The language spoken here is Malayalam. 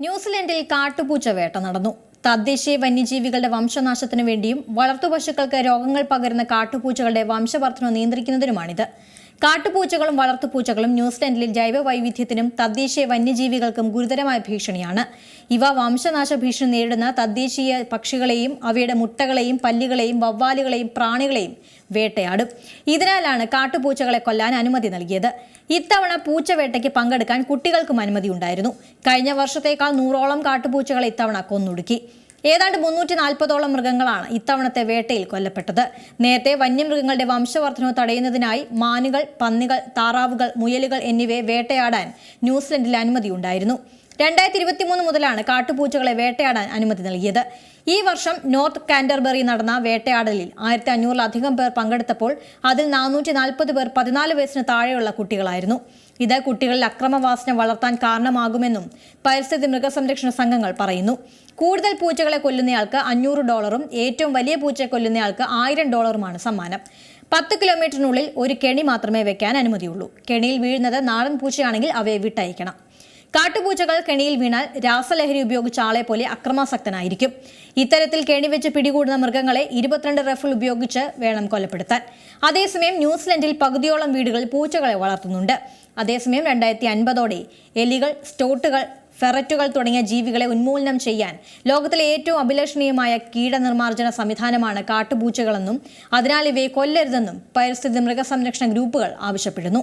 ന്യൂസിലൻഡിൽ കാട്ടുപൂച്ച വേട്ട നടന്നു. തദ്ദേശീയ വന്യജീവികളുടെ വംശനാശത്തിനു വേണ്ടിയും വളർത്തുപശുക്കൾക്ക് രോഗങ്ങൾ പകരുന്ന കാട്ടുപൂച്ചകളുടെ വംശവർദ്ധന നിയന്ത്രിക്കുന്നതിനുമാണിത്. കാട്ടുപൂച്ചകളും വളർത്തുപൂച്ചകളും ന്യൂസിലൻഡിലെ ജൈവ വൈവിധ്യത്തിനും തദ്ദേശീയ വന്യജീവികൾക്കും ഗുരുതരമായ ഭീഷണിയാണ്. ഇവ വംശനാശ ഭീഷണി നേരിടുന്ന തദ്ദേശീയ പക്ഷികളെയും അവയുടെ മുട്ടകളെയും പല്ലികളെയും വവ്വാലുകളെയും പ്രാണികളെയും വേട്ടയാടും. ഇതിനാലാണ് കാട്ടുപൂച്ചകളെ കൊല്ലാൻ അനുമതി നൽകിയത്. ഇത്തവണ പൂച്ചവേട്ടയ്ക്ക് പങ്കെടുക്കാൻ കുട്ടികൾക്കും അനുമതി ഉണ്ടായിരുന്നു. കഴിഞ്ഞ വർഷത്തേക്കാൾ നൂറോളം കാട്ടുപൂച്ചകളെ ഇത്തവണ കൊന്നൊടുക്കി. ഏതാണ്ട് മുന്നൂറ്റി നാൽപ്പതോളം മൃഗങ്ങളാണ് ഇത്തവണത്തെ വേട്ടയിൽ കൊല്ലപ്പെട്ടത്. നേരത്തെ വന്യമൃഗങ്ങളുടെ വംശവർദ്ധനവ് തടയുന്നതിനായി മാനുകൾ പന്നികൾ താറാവുകൾ മുയലുകൾ എന്നിവയെ വേട്ടയാടാൻ ന്യൂസിലൻഡിൽ അനുമതിയുണ്ടായിരുന്നു രണ്ടായിരത്തി ഇരുപത്തി മൂന്ന് മുതലാണ് കാട്ടുപൂച്ചകളെ വേട്ടയാടാൻ അനുമതി നൽകിയത്. ഈ വർഷം നോർത്ത് കാൻഡർബറി നടന്ന വേട്ടയാടലിൽ ആയിരത്തി അഞ്ഞൂറിലധികം പേർ പങ്കെടുത്തപ്പോൾ അതിൽ നാനൂറ്റി നാൽപ്പത് പേർ പതിനാല് വയസ്സിന് താഴെയുള്ള കുട്ടികളായിരുന്നു. ഇത് കുട്ടികളിൽ അക്രമവാസന വളർത്താൻ കാരണമാകുമെന്നും പരിസ്ഥിതി മൃഗസംരക്ഷണ സംഘങ്ങൾ പറയുന്നു. കൂടുതൽ പൂച്ചകളെ കൊല്ലുന്നയാൾക്ക് അഞ്ഞൂറ് ഡോളറും ഏറ്റവും വലിയ പൂച്ചയെ കൊല്ലുന്നയാൾക്ക് ആയിരം ഡോളറുമാണ് സമ്മാനം. പത്ത് കിലോമീറ്ററിനുള്ളിൽ ഒരു കെണി മാത്രമേ വെക്കാൻ അനുമതിയുള്ളൂ. കെണിയിൽ വീഴുന്നത് നാടൻ പൂച്ചയാണെങ്കിൽ അവയെ വിട്ടയക്കണം. കാട്ടുപൂച്ചകൾ കെണിയിൽ വീണാൽ രാസലഹരി ഉപയോഗിച്ച ആളെ പോലെ അക്രമാസക്തനായിരിക്കും. ഇത്തരത്തിൽ കെണിവെച്ച് പിടികൂടുന്ന മൃഗങ്ങളെ ഇരുപത്തിരണ്ട് റഫിൾ ഉപയോഗിച്ച് വേണം കൊലപ്പെടുത്താൻ. അതേസമയം ന്യൂസിലൻഡിൽ പകുതിയോളം വീടുകൾ പൂച്ചകളെ വളർത്തുന്നുണ്ട്. അതേസമയം രണ്ടായിരത്തി അൻപതോടെ എലികൾ സ്റ്റോട്ടുകൾ ഫെററ്റുകൾ തുടങ്ങിയ ജീവികളെ ഉന്മൂലനം ചെയ്യാൻ ലോകത്തിലെ ഏറ്റവും അഭിലഷണീയമായ കീടനിർമ്മാർജന സംവിധാനമാണ് കാട്ടുപൂച്ചകളെന്നും അതിനാൽ ഇവയെ കൊല്ലരുതെന്നും പരിസ്ഥിതി മൃഗസംരക്ഷണ ഗ്രൂപ്പുകൾ ആവശ്യപ്പെടുന്നു.